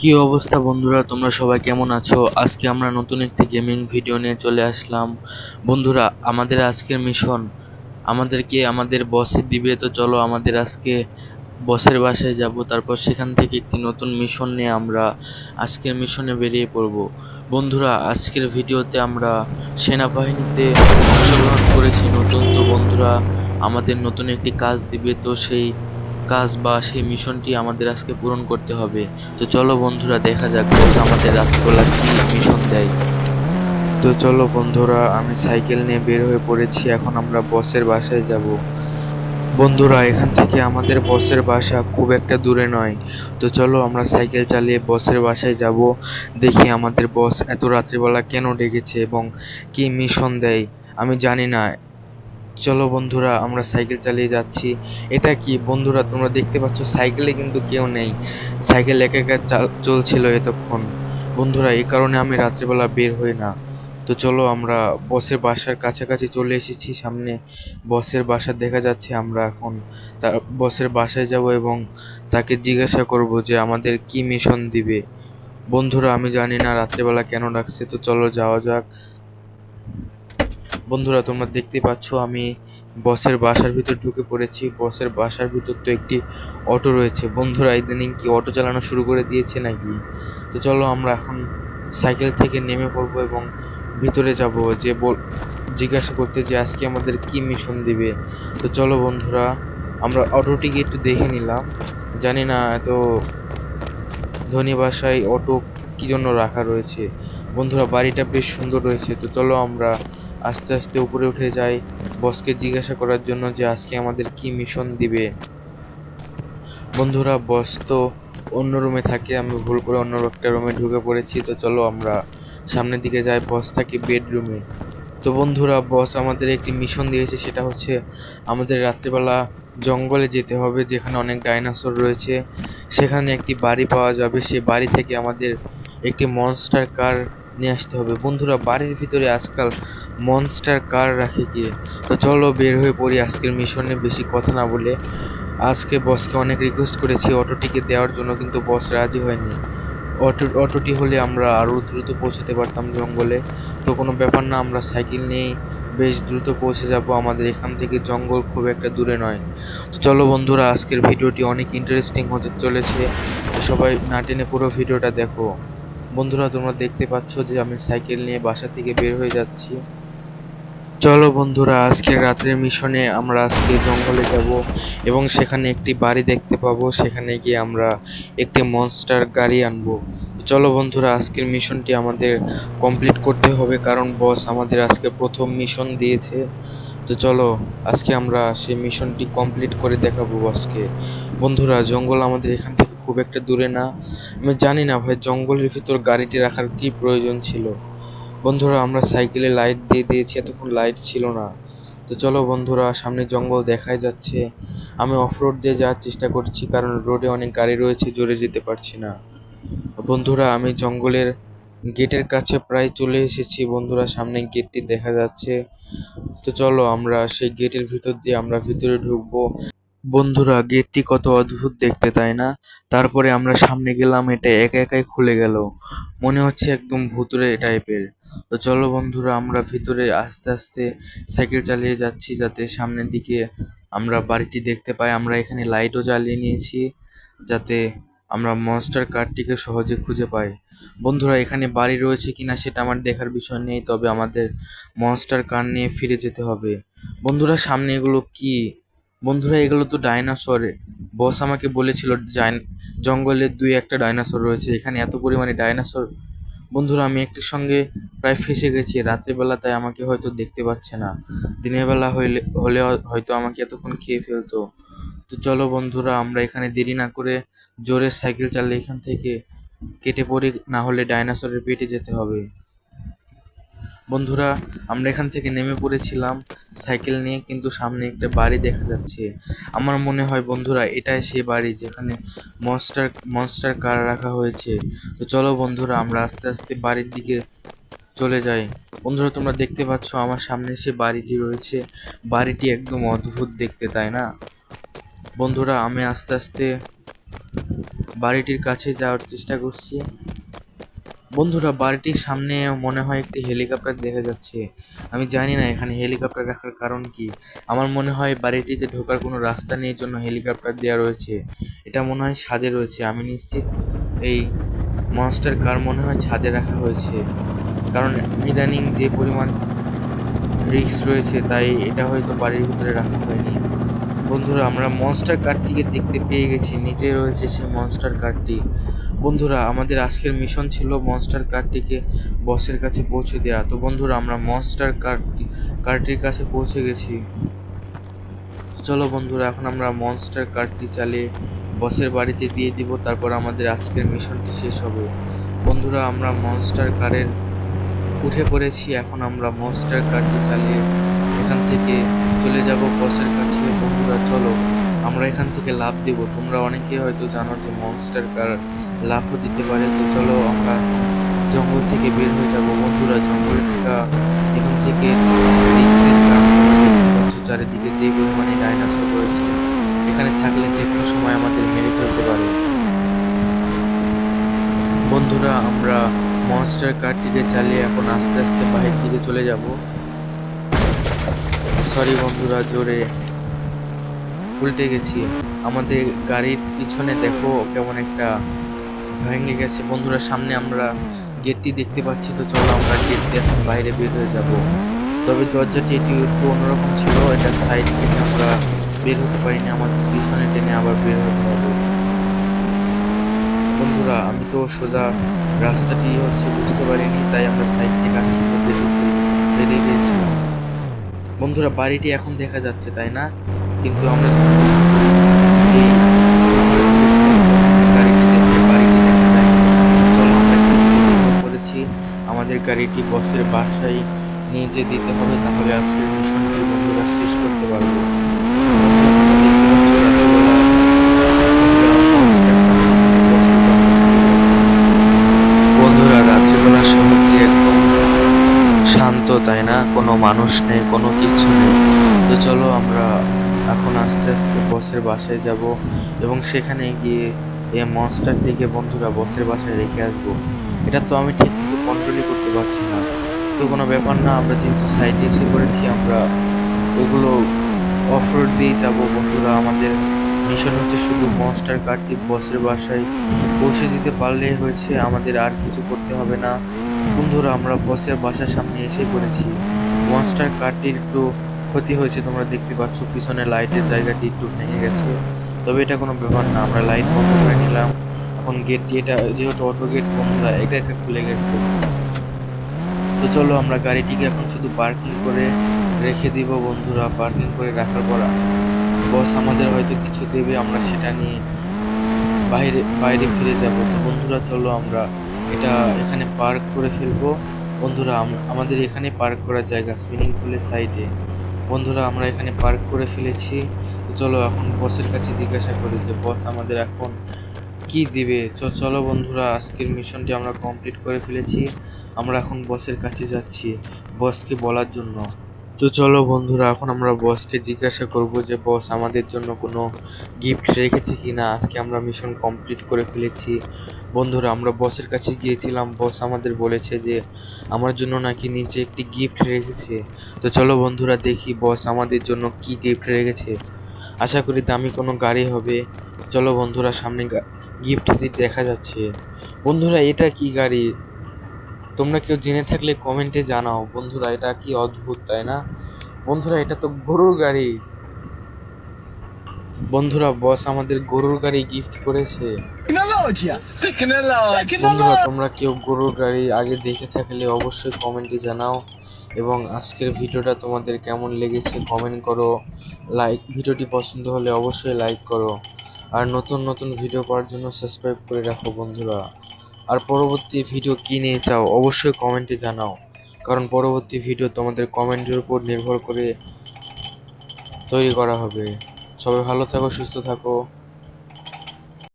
কি অবস্থা বন্ধুরা? তোমরা সবাই কেমন আছো? আজকে আমরা নতুন একটি গেমিং ভিডিও নিয়ে চলে আসলাম। বন্ধুরা, আমাদের আজকের মিশন আমাদেরকে, আমাদের বসে দিবে। তো চলো আমাদের আজকে বসের বাসায় যাব। তারপর সেখান থেকে একটি নতুন মিশন নিয়ে আমরা আজকের মিশনে বেরিয়ে পড়ব। বন্ধুরা, আজকের ভিডিওতে আমরা সেনাবাহিনীতে অংশগ্রহণ করেছি নতুন। তো বন্ধুরা, আমাদের নতুন একটি কাজ দিবে। তো সেই কাজ বা সেই মিশনটি আমাদের আজকে পূরণ করতে হবে। তো চলো বন্ধুরা, দেখা যাক বস আমাদের রাত্রিবেলা কি মিশন দেয়। তো চলো বন্ধুরা, আমি সাইকেল নিয়ে বের হয়ে পড়েছি, এখন আমরা বসের বাসায় যাব। বন্ধুরা, এখান থেকে আমাদের বসের বাসা খুব একটা দূরে নয়। তো চলো আমরা সাইকেল চালিয়ে বসের বাসায় যাব। দেখি আমাদের বস এত রাত্রিবেলা কেন ডেকেছে এবং কি মিশন দেয়। আমি জানি না চলো বন্ধুরা, আমরা সাইকেল চালিয়ে যাচ্ছি। এটা কি? বন্ধুরা, তোমরা দেখতে পাচ্ছ, সাইকেলে কিন্তু কেউ নেই। সাইকেল একা একা চাল- চলছিল এতক্ষণ। বন্ধুরা এই কারণে আমি রাত্রিবেলা বের হই না। তো চলো, আমরা বসের বাসার কাছাকাছি চলে এসেছি সামনে। বসের বাসা দেখা যাচ্ছে আমরা এখন। তার বসের বাসায় যাব এবং তাকে জিজ্ঞাসা করব যে আমাদের কি মিশন দিবে। বন্ধুরা, আমি জানি না রাত্রিবেলা কেন ডাকছে, তো চলো যাওয়া যাক। বন্ধুরা, তোমরা দেখতে পাচ্ছ আমি বসের বাসার ভিতর ঢুকে পড়েছি। বসের বাসার ভিতর তো একটি অটো রয়েছে। বন্ধুরা, ইদানিং কি অটো চালানো শুরু করে দিয়েছে নাকি? তো চলো আমরা এখন সাইকেল থেকে নেমে পড়ব এবং ভিতরে যাব যে জিজ্ঞাসা করতে যে আজকে আমাদের কি মিশন দিবে। তো চলো বন্ধুরা, আমরা অটোটিকে একটু দেখে নিলাম। জানি না এত ধনী বাসায় অটো কি জন্য রাখা রয়েছে। বন্ধুরা, বাড়িটা বেশ সুন্দর রয়েছে। তো চলো আমরা আস্তে আস্তে উপরে উঠে যাই বসকে জিজ্ঞাসা করার জন্য যে আজকে আমাদের কি মিশন দিবে। বন্ধুরা, বস তো অন্য রুমে থাকে, আমি ভুল করে অন্য একটা রুমে ঢুকে পড়েছি, তো চলো আমরা সামনের দিকে যাই, বস থাকে বেডরুমে তো বন্ধুরা, বস আমাদের একটি মিশন দিয়েছে, সেটা হচ্ছে আমাদের রাত্রিবেলা জঙ্গলে যেতে হবে, যেখানে অনেক ডাইনোসর রয়েছে। সেখানে একটি বাড়ি পাওয়া যাবে, সে বাড়ি থেকে আমাদের একটি মনস্টার কার নিয়ে আসতে হবে। বন্ধুরা, বাড়ির ভিতরে আজকাল মনস্টার কার রাখে গিয়ে তো চলো বের হয়ে পড়ি আজকের মিশনে বেশি কথা না বলে আজকে বসকে অনেক রিকোয়েস্ট করেছি অটোটিকে দেওয়ার জন্য, কিন্তু বস রাজি হয়নি। অটো, অটোটি হলে আমরা আরও দ্রুত পৌঁছতে পারতাম জঙ্গলে। তো কোনো ব্যাপার না, আমরা সাইকেল নিয়েই বেশ দ্রুত পৌঁছে যাব। আমাদের এখান থেকে জঙ্গল খুব একটা দূরে নয়। তো চলো বন্ধুরা, আজকের ভিডিওটি অনেক ইন্টারেস্টিং হতে চলেছে। সবাই না টেনে পুরো ভিডিওটা দেখো। বন্ধুরা, তোমরা দেখতে পাচ্ছ যে আমি সাইকেল নিয়ে বাসা থেকে বের হয়ে যাচ্ছি। চলো বন্ধুরা আজকে রাত্রের মিশনে আমরা আজকে জঙ্গলে যাব এবং সেখানে একটি বাড়ি দেখতে পাবো। সেখানে গিয়ে আমরা একটি মনস্টার গাড়ি আনব। চলো বন্ধুরা, আজকের মিশনটি আমাদের কমপ্লিট করতে হবে কারণ বস আমাদের আজকে প্রথম মিশন দিয়েছে। তো চলো, আজকে আমরা সেই মিশনটি কমপ্লিট করে দেখাবো বসকে বন্ধুরা, জঙ্গল আমাদের এখান থেকে খুব একটা দূরে না। আমি জানি না ভাই, জঙ্গলের ভিতর গাড়িটি রাখার কি প্রয়োজন ছিল। বন্ধুরা, আমরা সাইকেলে লাইট দিয়ে দিয়েছি, এতক্ষণ লাইট ছিল না। তো চলো বন্ধুরা, সামনে জঙ্গল দেখাই যাচ্ছে। আমি অফ রোড দিয়ে যাওয়ার চেষ্টা করছি, কারণ রোডে অনেক গাড়ি রয়েছে, জোরে যেতে পারছি না। বন্ধুরা, আমি জঙ্গলের গেটের কাছে প্রায় চলে এসেছি। বন্ধুরা, সামনে গেটটি দেখা যাচ্ছে। তো চলো আমরা সেই গেটের ভিতর দিয়ে আমরা ভিতরে ঢুকবো। বন্ধুরা, গেটটি কত অদ্ভুত দেখতে, তাই না? তারপরে আমরা সামনে গেলাম, এটা একা একাই খুলে গেল। মনে হচ্ছে একদম ভুতুরে টাইপের। তো চলো বন্ধুরা, আমরা ভিতরে আস্তে আস্তে সাইকেল চালিয়ে যাচ্ছি যাতে সামনের দিকে আমরা বাড়িটি দেখতে পাই। আমরা এখানে লাইটও জ্বালিয়ে নিয়েছি যাতে আমরা মনস্টার কারটিকে সহজে খুঁজে পাই। বন্ধুরা, এখানে বাড়ি রয়েছে কিনা সেটা আমার দেখার বিষয় নেই, তবে আমাদের মনস্টার কার নিয়ে ফিরে যেতে হবে। বন্ধুরা, সামনে এগুলো কি? বন্ধুরা, এগুলো তো ডাইনোসর। বস আমাকে বলেছিল জঙ্গলে দুই একটা ডাইনোসর রয়েছে, এখানে এত পরিমাণে ডাইনোসর? বন্ধুরা, আমি একটির সঙ্গে প্রায় ফেসে গেছি, রাত্রিবেলা তাই আমাকে হয়তো দেখতে পাচ্ছে না। দিনের বেলা হইলে হলে হয়তো আমাকে এতক্ষণ খেয়ে ফেলতো। তো চলো বন্ধুরা, আমরা এখানে দেরি না করে জোরে সাইকেল চালিয়ে এখান থেকে কেটে পড়ি, না হলে ডাইনোসরের পেটে যেতে হবে। বন্ধুরা, আমরা এখান থেকে নেমে পড়েছিলাম সাইকেল নিয়ে, কিন্তু সামনে একটা বাড়ি দেখা যাচ্ছে। আমার মনে হয় বন্ধুরা, এটাই সেই বাড়ি যেখানে মনস্টার মনস্টার কার রাখা হয়েছে। তো চলো বন্ধুরা, আমরা আস্তে আস্তে বাড়ির দিকে চলে যাই। বন্ধুরা, তোমরা দেখতে পাচ্ছ আমার সামনে সে বাড়িটি রয়েছে। বাড়িটি একদম অদ্ভুত দেখতে, তাই না? বন্ধুরা, আমি আস্তে আস্তে বাড়িটির কাছে যাওয়ার চেষ্টা করছি। বন্ধুরা, বাড়িটির সামনে মনে হয় একটি হেলিকপ্টার দেখা যাচ্ছে। আমি জানি না এখানে হেলিকপ্টার রাখার কারণ কি। আমার মনে হয় বাড়িটিতে ঢোকার কোনো রাস্তা নেই জন্য হেলিকপ্টার দেওয়া রয়েছে। এটা মনে হয় ছাদে রয়েছে। আমি নিশ্চিত এই মনস্টার কার মনে হয় ছাদে রাখা হয়েছে। কারণ ইদানিং যে পরিমাণ রিস্ক রয়েছে, তাই এটা হয়তো বাড়ির ভিতরে রাখা হয়নি। বন্ধুরা, আমরা মনস্টার কার্ডটিকে দেখতে পেয়ে গেছি। নিচে রয়েছে সেই মনস্টার কার্ডটি বন্ধুরা, আমাদের আজকের মিশন ছিল মনস্টার কার্ডটিকে বসের কাছে পৌঁছে দেওয়া তো বন্ধুরা, আমরা মনস্টার কারটি কার্ডটির কাছে পৌঁছে গেছি। চলো বন্ধুরা, এখন আমরা মনস্টার কার্ডটি চালিয়ে বসের বাড়িতে দিয়ে দিব। তারপর আমাদের আজকের মিশনটি শেষ হবে। বন্ধুরা, আমরা মনস্টার কারের উঠে পড়েছি, এখন আমরা মনস্টার কারটি চালিয়ে এখান থেকে চলে যাব বসের কাছে। বন্ধুরা, চলো, আমরা এখান থেকে লাভ দিব। তোমরা অনেকে হয়তো জানো যে মনস্টার কার লাভও দিতে পারে। তো চলো, আমরা জঙ্গল থেকে বের হয়ে যাব। বন্ধুরা, জঙ্গলে থাকা এখান থেকে রিক্সের চারিদিকে যে পরিমাণে ডাইনোসর রয়েছে, এখানে থাকলে যে কোনো সময় আমাদের মেরে ফেলতে পারে। বন্ধুরা, আমরা মনস্টার কারটিকে চালিয়ে এখন আস্তে আস্তে বাহির দিকে চলে যাব। সরি বন্ধুরা, জোরে উল্টে গেছি। আমাদের গাড়ির পিছনে দেখো কেমন একটা ভেঙে গেছে। বন্ধুরা, সামনে আমরা গেটটি দেখতে পাচ্ছি, তো চলো আমরা গেট দিয়ে এখন বাইরে বের হয়ে যাব। তবে দরজাটি এটি একটু অন্যরকম ছিল, এটা সাইড থেকে আমরা বের হতে পারিনি, আমাদের পিছনে টেনে আবার বের হতে হবে। বন্ধুরা, আমি তো সোজা রাস্তাটি হচ্ছে বুঝতে পারিনি, তাই আমরা সাইড থেকে আসার সময় বেরিয়ে গিয়েছিলাম বন্ধুরা, বাড়িটি এখন দেখা যাচ্ছে, তাই না? কিন্তু আমরা আমাদের গাড়িটি বসের বাসায় নিয়ে যে দিতে হবে, তাহলে আজকের মিশনটি বন্ধুরা শেষ করতে পারব বন্ধুরা, তোমরা দেখতে পাচ্ছ রাতেরবেলা আমরা monster company বসের বাসায় দিয়ে যাচ্ছি। বন্ধুরা রাত্রিবেলা শহরটি একদম শান্ত তাই না? কোনো মানুষ নেই, কোনো কিছু নেই। তো চলো আমরা এখন আস্তে আস্তে বসের বাসায় যাব এবং সেখানে গিয়ে এই মনস্টারটিকে বন্ধুরা বসের বাসায় রেখে আসব। এটা তো আমি ঠিক মতো কন্ট্রোলই করতে পারছি না। তো কোনো ব্যাপার না, আমরা যেহেতু সাইডে এসে পড়েছি, আমরা এগুলো অফ রোড দিয়েই যাব বন্ধুরা। আমাদের মিশন হচ্ছে শুধু মনস্টার কারটি বসের বাসায় পৌঁছে দিতে পারলেই হয়েছে। আমাদের আর কিছু করতে হবে না। বন্ধুরা, আমরা বসের বাসার সামনে এসে পড়েছি। মনস্টার কারটির একটু ক্ষতি হয়েছে, তোমরা দেখতে পাচ্ছ, পিছনে লাইটের জায়গাটি একটু ভেঙে গেছে। তবে এটা কোনো ব্যাপার না, আমরা লাইট বন্ধ করে নিলাম। এখন গেটটি এটা, যেহেতু অটো গেট বন্ধুরা একা একা খুলে গেছে। তো চলো আমরা গাড়িটিকে এখন শুধু পার্কিং করে রেখে দিব বন্ধুরা। পার্কিং করে রাখার পর বস আমাদের হয়তো কিছু দেবে, আমরা সেটা নিয়ে বাইরে বাইরে ফিরে যাব। তো বন্ধুরা, চলো আমরা এটা এখানে পার্ক করে ফেলব। বন্ধুরা আমাদের এখানে পার্ক করার জায়গা সুইমিং পুলের সাইডে বন্ধুরা, আমরা এখানে পার্ক করে ফেলেছি। তো চলো এখন বসের কাছে জিজ্ঞাসা করি যে বস আমাদের এখন কি দিবে? চলো বন্ধুরা, আজকের মিশনটি আমরা কমপ্লিট করে ফেলেছি। আমরা এখন বসের কাছে যাচ্ছি বসকে বলার জন্য। তো চলো বন্ধুরা, এখন আমরা বসকে জিজ্ঞাসা করব যে বস আমাদের জন্য কোনো গিফট রেখেছে কি না আজকে আমরা মিশন কমপ্লিট করে ফেলেছি। বন্ধুরা, আমরা বসের কাছে গিয়েছিলাম। বস আমাদের বলেছে যে, আমার জন্য নাকি নিচে একটি গিফট রেখেছে। তো চলো বন্ধুরা, দেখি বস আমাদের জন্য কি গিফট রেখেছে। আশা করি দামি কোনো গাড়ি হবে। চলো বন্ধুরা, সামনে গিফট দেখা যাচ্ছে। বন্ধুরা, এটা কি গাড়ি? তোমরা কেউ জেনে থাকলে কমেন্টে জানাও। বন্ধুরা, এটা কি অদ্ভুত, তাই না? বন্ধুরা, এটা তো গরুর গাড়ি। বন্ধুরা বস আমাদের গরুর গাড়ি গিফট করেছে! বন্ধুরা তোমরা কেউ গরুর গাড়ি আগে দেখে থাকলে অবশ্যই কমেন্টে জানাও এবং আজকের ভিডিওটা তোমাদের কেমন লেগেছে কমেন্ট করো। লাইক ভিডিওটি পছন্দ হলে অবশ্যই লাইক করো। আর নতুন নতুন ভিডিও পাওয়ার জন্য সাবস্ক্রাইব করে রাখো বন্ধুরা। আর পরবর্তী ভিডিও কী নিয়ে চাও অবশ্যই কমেন্টে জানাও। কারণ পরবর্তী ভিডিও তোমাদের কমেন্টের উপর নির্ভর করে তৈরি করা হবে। সবাই ভালো থাকো সুস্থ থাকো।